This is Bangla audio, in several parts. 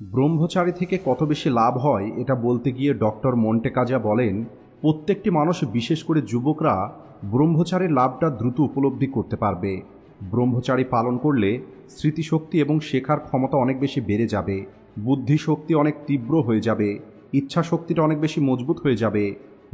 ব্রহ্মচারী থেকে কত বেশি লাভ হয় এটা বলতে গিয়ে ডক্টর মন্টেকাজা বলেন, প্রত্যেকটি মানুষ, বিশেষ করে যুবকরা, ব্রহ্মচারীর লাভটা দ্রুত উপলব্ধি করতে পারবে। ব্রহ্মচারী পালন করলে স্মৃতিশক্তি এবং শেখার ক্ষমতা অনেক বেশি বেড়ে যাবে, বুদ্ধিশক্তি অনেক তীব্র হয়ে যাবে ইচ্ছা শক্তিটা অনেক বেশি মজবুত হয়ে যাবে।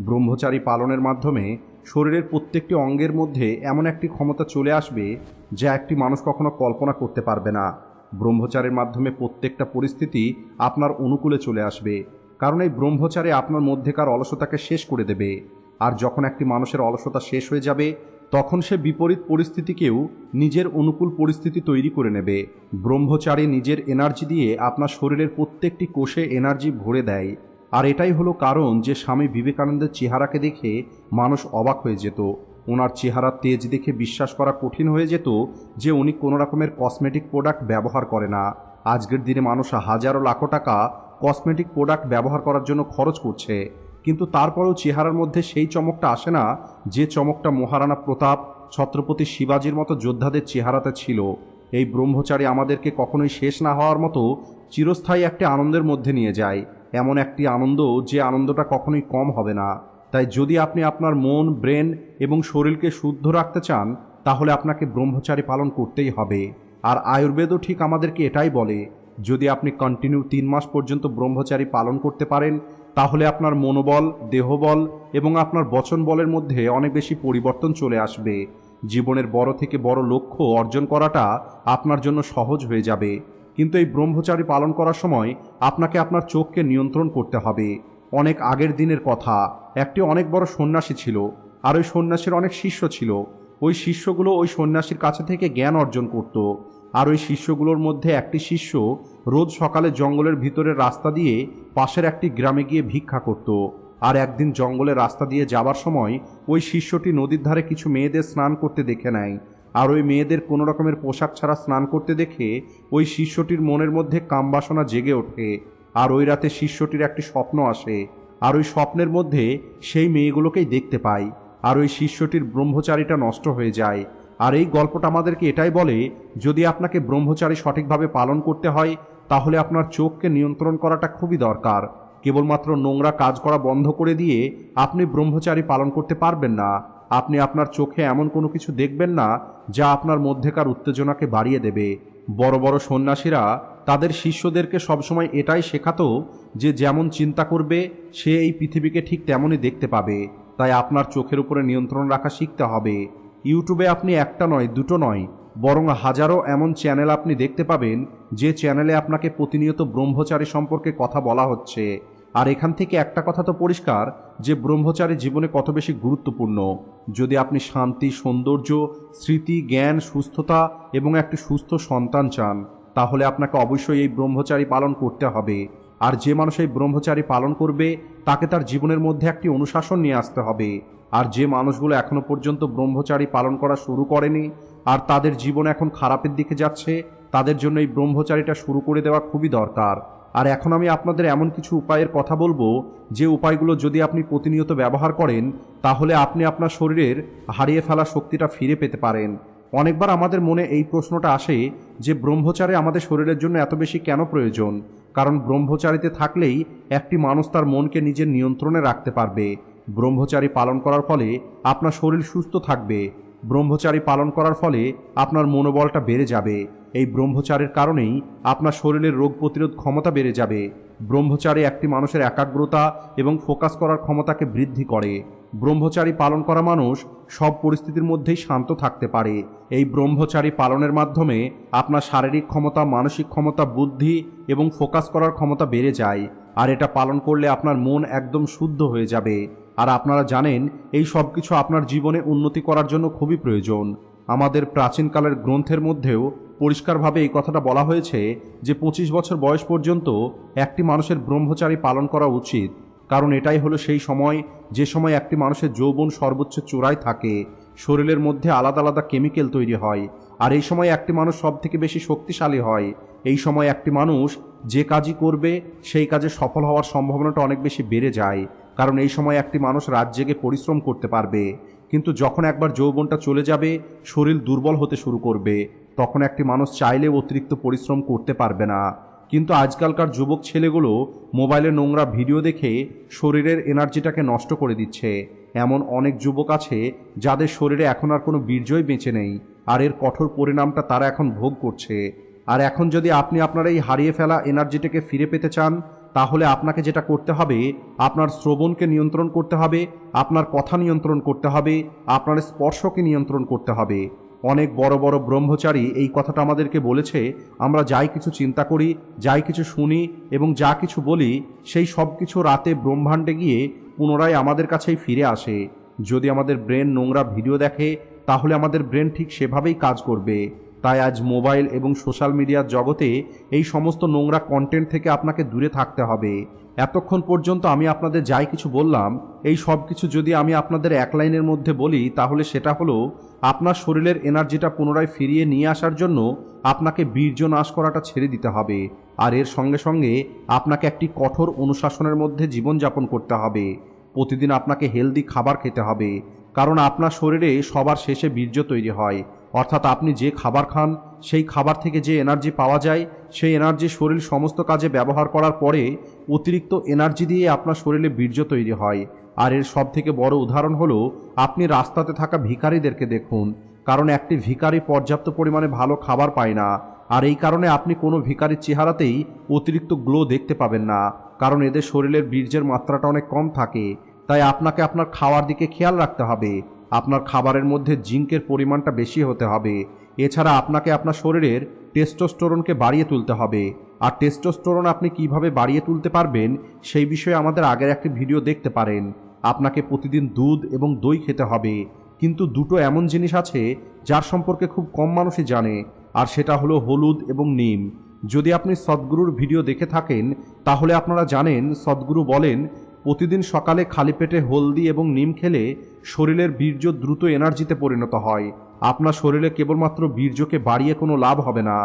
ব্রহ্মচারী পালনের মাধ্যমে শরীরের প্রত্যেকটি অঙ্গের মধ্যে এমন একটি ক্ষমতা চলে আসবে যা একটি মানুষ কখনো কল্পনা করতে পারবে না। ব্রহ্মচারের মাধ্যমে প্রত্যেকটা পরিস্থিতি আপনার অনুকূলে চলে আসবে। কারণ এই ব্রহ্মচারে আপনার মধ্যেকার অলসতাকে শেষ করে দেবে। আর যখন একটি মানুষের অলসতা শেষ হয়ে যাবে, তখন সে বিপরীত পরিস্থিতিকেও নিজের অনুকূল পরিস্থিতি তৈরি করে নেবে। ব্রহ্মচারী নিজের এনার্জি দিয়ে আপনার শরীরের প্রত্যেকটি কোষে এনার্জি ভরে দেয়। আর এটাই হলো কারণ যে স্বামী বিবেকানন্দের চেহারাকে দেখে মানুষ অবাক হয়ে যেত। ওনার চেহারার তেজ দেখে বিশ্বাস করা কঠিন হয়ে যেত যে উনি কোনো রকমের কসমেটিক প্রোডাক্ট ব্যবহার করে না। আজকের দিনে মানুষ হাজারো লাখো টাকা কসমেটিক প্রোডাক্ট ব্যবহার করার জন্য খরচ করছে। কিন্তু তারপরেও চেহারার মধ্যে সেই চমকটা আসে না যে চমকটা মহারানা প্রতাপ, ছত্রপতি শিবাজির মতো যোদ্ধাদের চেহারাতে ছিল। এই ব্রহ্মচারী আমাদেরকে কখনোই শেষ না হওয়ার মতো চিরস্থায়ী একটি আনন্দের মধ্যে নিয়ে যায়। এমন একটি আনন্দ যে আনন্দটা কখনোই কম হবে না। তাই যদি আপনি আপনার মন, ব্রেন এবং শরীরকে শুদ্ধ রাখতে চান, তাহলে আপনাকে ব্রহ্মচারী পালন করতেই হবে। আর আয়ুর্বেদও ঠিক আমাদেরকে এটাই বলে, যদি আপনি কন্টিনিউ তিন মাস পর্যন্ত ব্রহ্মচারী পালন করতে পারেন, তাহলে আপনার মনোবল, দেহবল এবং আপনার বচন বলের মধ্যে অনেক বেশি পরিবর্তন চলে আসবে। জীবনের বড় থেকে বড় লক্ষ্য অর্জন করাটা আপনার জন্য সহজ হয়ে যাবে। কিন্তু এই ব্রহ্মচারী পালন করার সময় আপনাকে আপনার চোখকে নিয়ন্ত্রণ করতে হবে। অনেক আগের দিনের কথা। একটি অনেক বড় সন্ন্যাসী ছিল, আর ওই সন্ন্যাসীর অনেক শিষ্য ছিল। ওই শিষ্যগুলো ওই সন্ন্যাসীর কাছে থেকে জ্ঞান অর্জন করত। আর ওই শিষ্যগুলোর মধ্যে একটি শিষ্য রোজ সকালে জঙ্গলের ভিতরের রাস্তা দিয়ে পাশের একটি গ্রামে গিয়ে ভিক্ষা করত। আর একদিন জঙ্গলের রাস্তা দিয়ে যাবার সময় ওই শিষ্যটি নদীর ধারে কিছু মেয়েদের স্নান করতে দেখে নেয়। আর ওই মেয়েদের কোনো রকমের পোশাক ছাড়া স্নান করতে দেখে ওই শিষ্যটির মনের মধ্যে কামবাসনা জেগে ওঠে। আর ওই রাতে শিষ্যটির একটি স্বপ্ন আসে। আর ওই স্বপ্নের মধ্যে সেই মেয়েগুলোকেই দেখতে পাই। আর ওই শিষ্যটির ব্রহ্মচারীটা নষ্ট হয়ে যায়। আর এই গল্পটা আমাদেরকে এটাই বলে, যদি আপনাকে ব্রহ্মচারী সঠিকভাবে পালন করতে হয়, তাহলে আপনার চোখকে নিয়ন্ত্রণ করাটা খুবই দরকার। কেবলমাত্র নোংরা কাজ করা বন্ধ করে দিয়ে আপনি ব্রহ্মচারী পালন করতে পারবেন না। আপনি আপনার চোখে এমন কোনো কিছু দেখবেন না, যা আপনার মধ্যেকার উত্তেজনাকে বাড়িয়ে দেবে। বড় বড় সন্ন্যাসীরা তাদের শিষ্যদেরকে সবসময় এটাই শেখাতো যে যেমন চিন্তা করবে, সে এই পৃথিবীকে ঠিক তেমনই দেখতে পাবে। তাই আপনার চোখের উপরে নিয়ন্ত্রণ রাখা শিখতে হবে। ইউটিউবে আপনি একটা নয়, দুটো নয়, বরং হাজারো এমন চ্যানেল আপনি দেখতে পাবেন, যে চ্যানেলে আপনাকে প্রতিনিয়ত ব্রহ্মচারী সম্পর্কে কথা বলা হচ্ছে। আর এখান থেকে একটা কথা তো পরিষ্কার, যে ব্রহ্মচারী জীবনে কত বেশি গুরুত্বপূর্ণ। যদি আপনি শান্তি, সৌন্দর্য, স্মৃতি, জ্ঞান, সুস্থতা এবং একটি সুস্থ সন্তান চান তাহলে আপনাকে অবশ্যই এই ব্রহ্মচারী পালন করতে হবে। আর যে মানুষ এই ব্রহ্মচারী পালন করবে, তাকে তার জীবনের মধ্যে একটি অনুশাসন নিয়ে আসতে হবে। আর যে মানুষগুলো এখনও পর্যন্ত ব্রহ্মচারী পালন করা শুরু করেনি, আর তাদের জীবন এখন খারাপের দিকে যাচ্ছে, তাদের জন্য এই ব্রহ্মচারীটা শুরু করে দেওয়া খুবই দরকার। আর এখন আমি আপনাদের এমন কিছু উপায়ের কথা বলব, যে উপায়গুলো যদি আপনি প্রতিনিয়ত ব্যবহার করেন, তাহলে আপনি আপনার শরীরের হারিয়ে ফেলা শক্তিটা ফিরে পেতে পারেন। অনেকবার আমাদের মনে এই প্রশ্নটা আসে যে ব্রহ্মচারে আমাদের শরীরের জন্য এত বেশি কেন প্রয়োজন? কারণ ব্রহ্মচারীতে থাকলেই একটি মানুষ তার মনকে নিজের নিয়ন্ত্রণে রাখতে পারবে। ব্রহ্মচারী পালন করার ফলে আপনার শরীর সুস্থ থাকবে। ব্রহ্মচারী পালন করার ফলে আপনার মনোবলটা বেড়ে যাবে। এই ব্রহ্মচারের কারণেই আপনার শরীরের রোগ প্রতিরোধ ক্ষমতা বেড়ে যাবে। ব্রহ্মচারী একটি মানুষের একাগ্রতা এবং ফোকাস করার ক্ষমতাকে বৃদ্ধি করে। ব্রহ্মচারী পালন করা মানুষ সব পরিস্থিতির মধ্যেই শান্ত থাকতে পারে। এই ব্রহ্মচারী পালনের মাধ্যমে আপনার শারীরিক ক্ষমতা, মানসিক ক্ষমতা, বুদ্ধি এবং ফোকাস করার ক্ষমতা বেড়ে যায়। আর এটা পালন করলে আপনার মন একদম শুদ্ধ হয়ে যাবে। আর আপনারা জানেন, এই সব কিছু আপনার জীবনে উন্নতি করার জন্য খুবই প্রয়োজন। আমাদের প্রাচীনকালের গ্রন্থের মধ্যেও পরিষ্কারভাবে এই কথাটা বলা হয়েছে যে, পঁচিশ বছর বয়স পর্যন্ত একটি মানুষের ব্রহ্মচারী পালন করা উচিত। কারণ এটাই হলো সেই সময়, যে সময় একটি মানুষের যৌবন সর্বোচ্চ চূড়ায় থাকে, শরীরের মধ্যে আলাদা আলাদা কেমিক্যাল তৈরি হয়, আর এই সময় একটি মানুষ সব থেকে বেশি শক্তিশালী হয়, এই সময় একটি মানুষ যে কাজই করবে, সেই কাজে সফল হওয়ার সম্ভাবনাটা অনেক বেশি বেড়ে যায়, কারণ এই সময় একটি মানুষ রাত জেগে পরিশ্রম করতে পারবে, কিন্তু যখন একবার যৌবনটা চলে যাবে, শরীর দুর্বল হতে শুরু করবে, তখন একটি মানুষ চাইলেও অতিরিক্ত পরিশ্রম করতে পারবে না। কিন্তু আজকালকার যুবক ছেলেগুলো মোবাইলে নোংরা ভিডিও দেখে শরীরের এনার্জিটাকে নষ্ট করে দিচ্ছে। এমন অনেক যুবক আছে যাদের শরীরে এখন আর কোনো বীর্যই বেঁচে নেই, আর এর কঠোর পরিণামটা তারা এখন ভোগ করছে। আর এখন যদি আপনি আপনার এই হারিয়ে ফেলা এনার্জিটাকে ফিরে পেতে চান, তাহলে আপনাকে যেটা করতে হবে, আপনার শ্রবণকে নিয়ন্ত্রণ করতে হবে, আপনার কথা নিয়ন্ত্রণ করতে হবে, আপনার স্পর্শকে নিয়ন্ত্রণ করতে হবে। অনেক বড় বড় ব্রহ্মচারী এই কথাটা আমাদেরকে বলেছে, আমরা যাই কিছু চিন্তা করি, যাই কিছু শুনি এবং যা কিছু বলি, সেই সব কিছু রাতে ব্রহ্মাণ্ডে গিয়ে পুনরায় আমাদের কাছেই ফিরে আসে। যদি আমাদের ব্রেন নোংরা ভিডিও দেখে, তাহলে আমাদের ব্রেন ঠিক সেভাবেই কাজ করবে। তাই আজ মোবাইল এবং সোশ্যাল মিডিয়ার জগতে এই সমস্ত নোংরা কন্টেন্ট থেকে আপনাকে দূরে থাকতে হবে। এতক্ষণ পর্যন্ত আমি আপনাদের যাই কিছু বললাম, এই সব কিছু যদি আমি আপনাদের এক লাইনের মধ্যে বলি, তাহলে সেটা হলো, আপনার শরীরের এনার্জিটা পুনরায় ফিরিয়ে নিয়ে আসার জন্য আপনাকে বীর্য নাশ করাটা ছেড়ে দিতে হবে। আর এর সঙ্গে সঙ্গে আপনাকে একটি কঠোর অনুশাসনের মধ্যে জীবনযাপন করতে হবে। প্রতিদিন আপনাকে হেলদি খাবার খেতে হবে। কারণ আপনার শরীরে সবার শেষে বীর্য তৈরি হয়। অর্থাৎ আপনি যে খাবার খান, সেই খাবার থেকে যে এনার্জি পাওয়া যায়, সেই এনার্জি শরীর সমস্ত কাজে ব্যবহার করার পরে অতিরিক্ত এনার্জি দিয়ে আপনার শরীরে বীর্য তৈরি হয়। আর এর সব থেকে বড় উদাহরণ হলো, আপনি রাস্তাতে থাকা ভিখারিদেরকে দেখুন। কারণ একটি ভিখারি পর্যাপ্ত পরিমাণে ভালো খাবার পায় না। আর এই কারণে আপনি কোনো ভিখারির চেহারাতেই অতিরিক্ত গ্লো দেখতে পাবেন না। কারণ এদের শরীরের বীর্যের মাত্রাটা অনেক কম থাকে। তাই আপনাকে আপনার খাওয়ার দিকে খেয়াল রাখতে হবে। আপনার খাবারের মধ্যে জিঙ্কের পরিমাণটা বেশি হতে হবে। এছাড়া আপনাকে আপনার শরীরের টেস্টোস্টোরনকে বাড়িয়ে তুলতে হবে। আর টেস্টোস্টোরন আপনি কীভাবে বাড়িয়ে তুলতে পারবেন, সেই বিষয়ে আমাদের আগের একটি ভিডিও দেখতে পারেন। আপনাকে প্রতিদিন দুধ এবং দই খেতে হবে। কিন্তু দুটো এমন জিনিস আছে, যার সম্পর্কে খুব কম মানুষই জানে, আর সেটা হলো হলুদ এবং নিম। যদি আপনি সদ্গুরুর ভিডিও দেখে থাকেন, তাহলে আপনারা জানেন সদ্গুরু বলেন প্রতিদিন সকালে খালি পেটে হলদি এবং নিম খেলে শরীরের বীর্য দ্রুত এনার্জিতে পরিণত হয়। আপনার শরীরে কেবলমাত্র বীর্যকে বাড়িয়ে কোনো লাভ হবে না,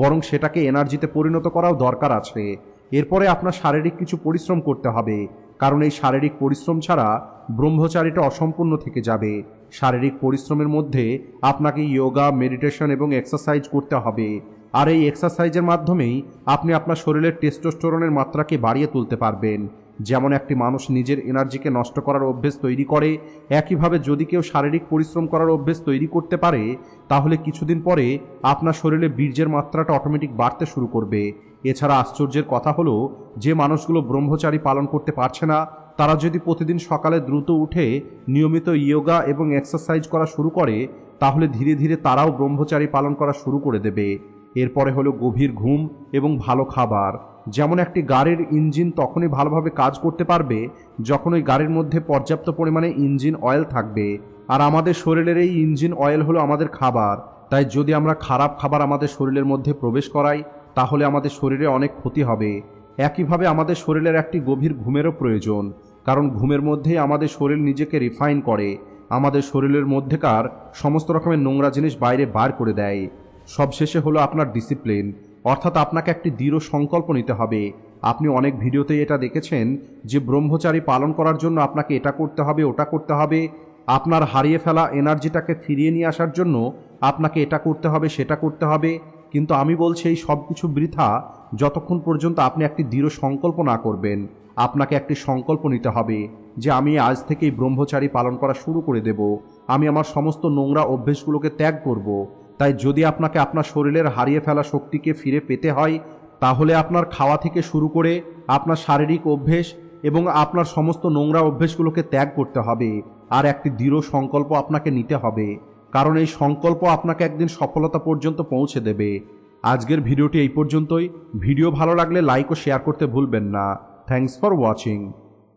বরং সেটাকে এনার্জিতে পরিণত করাও দরকার আছে। এরপরে আপনার শারীরিক কিছু পরিশ্রম করতে হবে, কারণ এই শারীরিক পরিশ্রম ছাড়া ব্রহ্মচারীটা অসম্পূর্ণ থেকে যাবে। শারীরিক পরিশ্রমের মধ্যে আপনাকে ইয়োগা, মেডিটেশন এবং এক্সারসাইজ করতে হবে। আর এই এক্সারসাইজের মাধ্যমেই আপনি আপনার শরীরের টেস্টোস্টোরনের মাত্রাকে বাড়িয়ে তুলতে পারবেন। যেমন একটি মানুষ নিজের এনার্জিকে নষ্ট করার অভ্যেস তৈরি করে, একইভাবে যদি কেউ শারীরিক পরিশ্রম করার অভ্যেস তৈরি করতে পারে, তাহলে কিছুদিন পরে আপনার শরীরে বীর্যের মাত্রাটা অটোমেটিক বাড়তে শুরু করবে। এছাড়া আশ্চর্যের কথা হলো, যে মানুষগুলো ব্রহ্মচারী পালন করতে পারছে না, তারা যদি প্রতিদিন সকালে দ্রুত উঠে নিয়মিত ইয়োগা এবং এক্সারসাইজ করা শুরু করে, তাহলে ধীরে ধীরে তারাও ব্রহ্মচারী পালন করা শুরু করে দেবে। এরপরে হলো গভীর ঘুম এবং ভালো খাবার। যেমন একটি গাড়ির ইঞ্জিন তখনই ভালোভাবে কাজ করতে পারবে যখন ওই গাড়ির মধ্যে পর্যাপ্ত পরিমাণে ইঞ্জিন অয়েল থাকবে। আর আমাদের শরীরের এই ইঞ্জিন অয়েল হলো আমাদের খাবার। তাই যদি আমরা খারাপ খাবার আমাদের শরীরের মধ্যে প্রবেশ করাই, তাহলে আমাদের শরীরে অনেক ক্ষতি হবে। একইভাবে আমাদের শরীরের একটি গভীর ঘুমেরও প্রয়োজন, কারণ ঘুমের মধ্যেই আমাদের শরীর নিজেকে রিফাইন করে। আমাদের শরীরের মধ্যেকার সমস্ত রকমের নোংরা জিনিস বাইরে বার করে দেয়। সবশেষে হলো আপনার ডিসিপ্লিন অর্থাৎ আপনাকে একটি দৃঢ় সংকল্প নিতে হবে। আপনি অনেক ভিডিওতে এটা দেখেছেন যে ব্রহ্মচারী পালন করার জন্য আপনাকে এটা করতে হবে, ওটা করতে হবে। আপনার হারিয়ে ফেলা এনার্জিটাকে ফিরিয়ে নিয়ে আসার জন্য আপনাকে এটা করতে হবে, সেটা করতে হবে। কিন্তু আমি বলছি এই সব কিছু বৃথা যতক্ষণ পর্যন্ত আপনি একটি দৃঢ় সংকল্প না করবেন। আপনাকে একটি সংকল্প নিতে হবে যে আমি আজ থেকেই ব্রহ্মচারী পালন করা শুরু করে দেব। আমি আমার সমস্ত নোংরা অভ্যেসগুলোকে ত্যাগ করব। তাই যদি আপনাকে আপনার শরীরের হারিয়ে ফেলা শক্তিকে ফিরে পেতে হয়, তাহলে আপনার খাওয়া থেকে শুরু করে আপনার শারীরিক অভ্যেস এবং আপনার সমস্ত নোংরা অভ্যেসগুলোকে ত্যাগ করতে হবে। আর একটি দৃঢ় সংকল্প আপনাকে নিতে হবে, কারণ এই সংকল্প আপনাকে একদিন সফলতা পর্যন্ত পৌঁছে দেবে। আজকের ভিডিওটি এই পর্যন্তই। ভিডিও ভালো লাগলে লাইক ও শেয়ার করতে ভুলবেন না। Thanks for watching